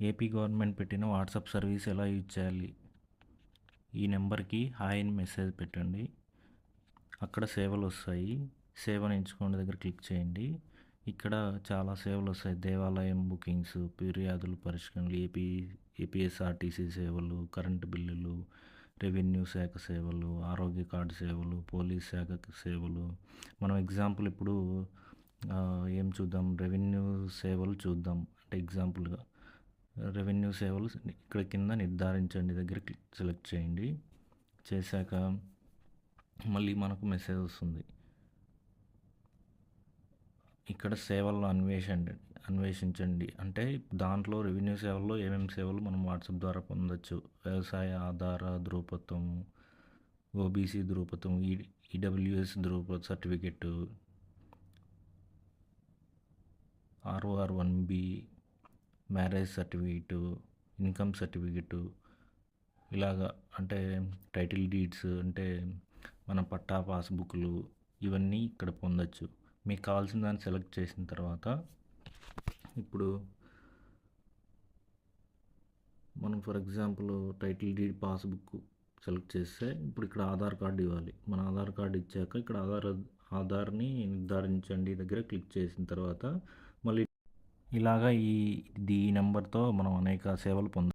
AP government పెట్టిన WhatsApp service ఎలా use చేయాలి? ఈ నెంబర్కి హాయ్ అని మెసేజ్ పెట్టండి. అక్కడ సేవలు వస్తాయి. సేవను ఎంచుకోండి దగ్గర క్లిక్ చేయండి. ఇక్కడ చాలా సేవలు వస్తాయి. దేవాలయం బుకింగ్స్ ఫిర్యాదులు పరిష్కరణలు ఏపీ ఏపీఎస్ఆర్టీసీ సేవలు కరెంటు బిల్లులు రెవెన్యూ శాఖ సేవలు ఆరోగ్య కార్డు సేవలు పోలీస్ శాఖ సేవలు. మనం ఎగ్జాంపుల్ ఇప్పుడు ఏం చూద్దాం? రెవెన్యూ సేవలు చూద్దాం. అంటే ఎగ్జాంపుల్గా రెవెన్యూ సేవలు ఇక్కడ కింద నిర్ధారించండి దగ్గర క్లిక్ సెలెక్ట్ చేయండి. చేశాక మళ్ళీ మనకు మెసేజ్ వస్తుంది. ఇక్కడ సేవలను అన్వేషండి అన్వేషించండి. అంటే దాంట్లో రెవెన్యూ సేవల్లో ఏమేమి సేవలు మనం వాట్సాప్ ద్వారా పొందొచ్చు? వ్యవసాయ ఆధార ధృవపత్రం ఓబీసీ ధృవపత్రం ఈ EWS ధృవపత్ర certificate ROR one B marriage certificate income certificate ఇలాగా అంటే టైటిల్ డీడ్స్ అంటే మన పట్టా పాస్బుక్లు ఇవన్నీ ఇక్కడ పొందొచ్చు. మీకు కావాల్సిన దాన్ని సెలెక్ట్ చేసిన తర్వాత ఇప్పుడు మనం for example title deed passbook select చేస్తే ఇప్పుడు ఇక్కడ ఆధార్ కార్డు ఇవ్వాలి. మన ఆధార్ కార్డు ఇచ్చాక ఇక్కడ ఆధార్ ఆధార్ని నిర్ధారించండి దగ్గర క్లిక్ చేసిన తర్వాత మళ్ళీ ఇలాగా ఈ ఈ నెంబర్తో మనం అనేక సేవలు పొంద